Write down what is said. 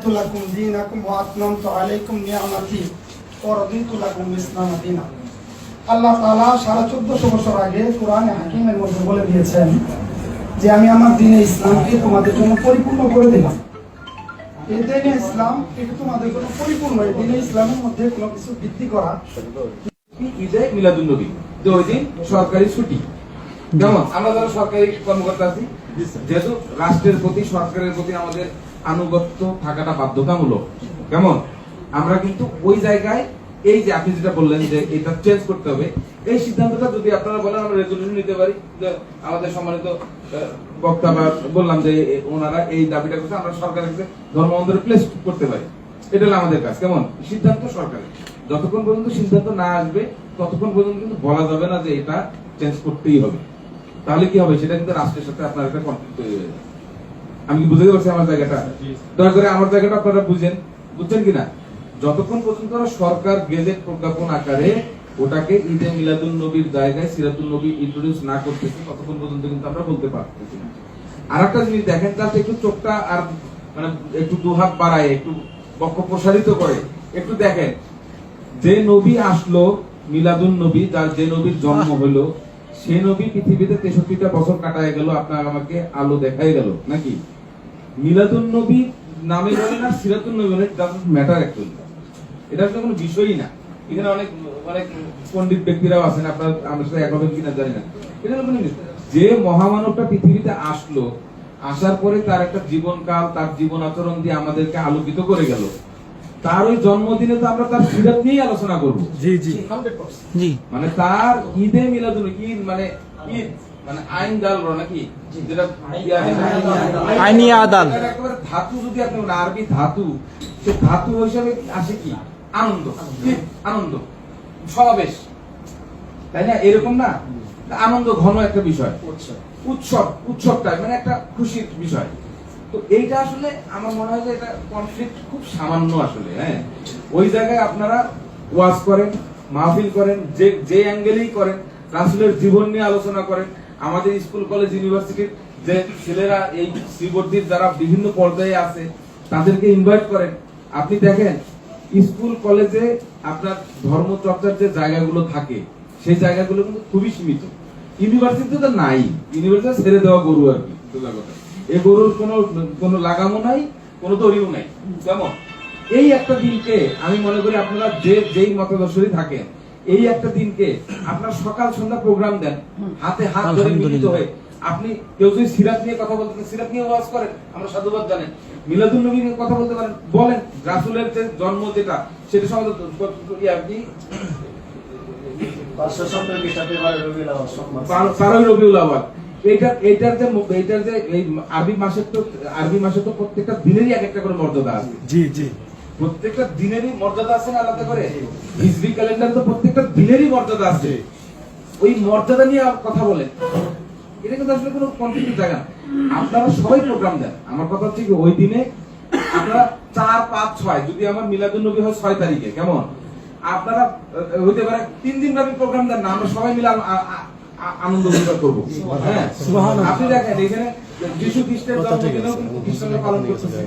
أكملت لكم دينكم وأتممت عليكم نعمتي ورضيت لكم الإسلام دينا আল্লাহ তাআলা সাড়ে চোদ্দশো বছর আগে কোরআনে হাকিমের মধ্যে বলে দিয়েছেন যে আমি আমার দিনে ইসলামকে তোমাদের জন্য পরিপূর্ণ করে দিলাম এই দিনে ইসলাম এটা তোমাদের জন্য পরিপূর্ণ এই দিনে ইসলামের মধ্যে কোনো কিছু বৃদ্ধি করা ঈদে মিলাদুল নবী যে ওই দিন সরকারি ছুটি কেমন আমরা যারা সরকারি কর্মকর্তা আছি যেহেতু রাষ্ট্রের প্রতি সরকারের প্রতি আমাদের আনুগত্য থাকাটা বাধ্যতামূলক। কেমন? আমরা কিন্তু ওই জায়গায়, এই যে আপনি যেটা বললেন যে এটা চেঞ্জ করতে হবে, এই সিদ্ধান্তটা যদি আপনারা বলেন, আমরা রেজলিউশন নিতে পারি। আমাদের সম্মানিত বক্তা বা বললাম যে ওনারা এই দাবিটা করছে, আমরা সরকারের কাছে ধর্ম অন্তরে প্লেস করতে পারি। এটা আমাদের কাজ। কেমন? সিদ্ধান্ত সরকারের। যতক্ষণ পর্যন্ত সিদ্ধান্ত না আসবে, ততক্ষণ পর্যন্ত কিন্তু বলা যাবে না যে এটা চেঞ্জ করতেই হবে। তাহলে কি হবে? সেটা কিন্তু রাষ্ট্রের সাথে আপনার একটা কনফ্লিক্ট তৈরি হয়ে যাবে। আমি কি বুঝতে পারছি আমার জায়গাটা। দয়া করে আমার জায়গাটা আপনারা বুঝেন। বুঝছেন কিনা? যতক্ষণ পর্যন্ত সরকার গেজেট প্রজ্ঞাপন আকারে ওটাকে ঈদে মিলাদুল নবীর জায়গায় সিরাতুল নবী ইন্ট্রোডিউস না করতেছে ততক্ষণ পর্যন্ত কিন্তু আমরা বলতে পারতেছি না। আর একটা জিনিস দেখেন তাতে একটু চোখটা আর মানে একটু দুহাত বাড়ায় একটু বক্ষ প্রসারিত করে। একটু দেখেন যে নবী আসলো মিলাদুন নবী তার যে নবীর জন্ম হলো সে নবী পৃথিবীতে তেষট্টিটা বছর কাটায় গেল আপনার আমাকে আলো দেখাই গেল নাকি? মিলাদুন নবী নামে বলে না সিরাতুন নবী বলে ডাজন্ট ম্যাটার অ্যাকচুয়ালি এটা আসলে কোনো বিষয়ই না। এখানে অনেক অনেক পণ্ডিত ব্যক্তিরাও আছেন আপনার আমার সাথে এক হবেন কিনা জানি না। এটা কোনো যে মহামানবটা পৃথিবীতে আসলো আসার পরে তার একটা জীবনকাল তার জীবন আচরণ দিয়ে আমাদেরকে আলোকিত করে গেল। তার ওই জন্মদিনে তো আমরা তার সিরাত নিয়েই আলোচনা করব। জি জি। জি। মানে তার ঈদে মিলাদুন ঈদ মানে ঈদ। মানে আইন নাকি? যেটা আইনি আদাল। একেবারে ধাতু যদি আপনি আরবি ধাতু সে ধাতু হিসাবে আসে কি? আনন্দ। আনন্দ। সমাবেশ। তাই না? এরকম না? আনন্দ ঘন একটা বিষয়। উৎসব। উৎসবটা মানে একটা খুশির বিষয়। তো এইটা আসলে আমার মনে হয় যে এটা কনফ্লিক্ট খুব সামান্য আসলে হ্যাঁ? ওই জায়গায় আপনারা ওয়াজ করেন মাহফিল করেন যে যে অ্যাঙ্গেলেই করেন রাসুলের জীবন নিয়ে আলোচনা করেন আমাদের স্কুল, কলেজ, ইউনিভার্সিটির যে ছেলেরা এই শ্রীবর্দীর যারা বিভিন্ন পর্যায়ে আছে, তাদেরকে ইনভাইট করেন। আপনি দেখেন, স্কুল, কলেজে আপনার ধর্মচর্চার যে জায়গাগুলো থাকে, সেই জায়গাগুলো কিন্তু খুবই সীমিত। ইউনিভার্সিটিতে তো নাই। ইউনিভার্সিটি ছেড়ে দেওয়া গরু আর কি। এই গরুর কোনো কোনো লাগামও নাই, কোনো দড়িও নাই। কেমন? এই একটা দিনকে আমি মনে করি আপনারা যে, যেই মতাদর্শই থাকেন এই একটা দিনকে আপনার সকাল সন্ধ্যা প্রোগ্রাম দেন হাতে হাত ধরে মিলিত হয়ে। আপনি কেউ যদি সিরাত নিয়ে কথা বলতে সিরাত নিয়ে ওয়াজ করেন আমরা সাধুবাদ জানেন। মিলাদুল নবী নিয়ে কথা বলতে পারেন বলেন রাসূলের যে জন্ম যেটা সেটা সম্বন্ধে আর কি? পাঁচশো সত্তর খ্রিস্টাব্দে বারো রবিউল আওয়াল সোমবার। বারো- বারোই রবিউল আওয়াল। এইটার এইটার যে এইটার যে আরবি মাসের তো আরবি মাসে তো প্রত্যেকটা দিনেরই এক একটা করে মর্যাদা আছে। জি জি। প্রত্যেকটা দিনেরই মর্যাদা আছে না আলাদা করে? হিজরি ক্যালেন্ডার তো প্রত্যেকটা দিনেরই মর্যাদা আছে। ওই মর্যাদা নিয়ে আর কথা বলেন এটা কিন্তু আসলে কোনো কনফ্লিক্টের জায়গা না। আপনারা সবাই প্রোগ্রাম দেন। আমার কথা হচ্ছে ওই দিনে আপনারা চার পাঁচ ছয় যদি আমার মিলাদুল নবী হয় ছয় তারিখে কেমন? আপনারা হইতে পারে তিন দিন ব্যাপী প্রোগ্রাম দেন না আমরা সবাই মিলে আনন্দ উল্লাস করব। হ্যাঁ? আপনি দেখেন এখানে যিশু খ্রিস্টের জন্মদিনেও খ্রিস্টানরা পালন করতেছে।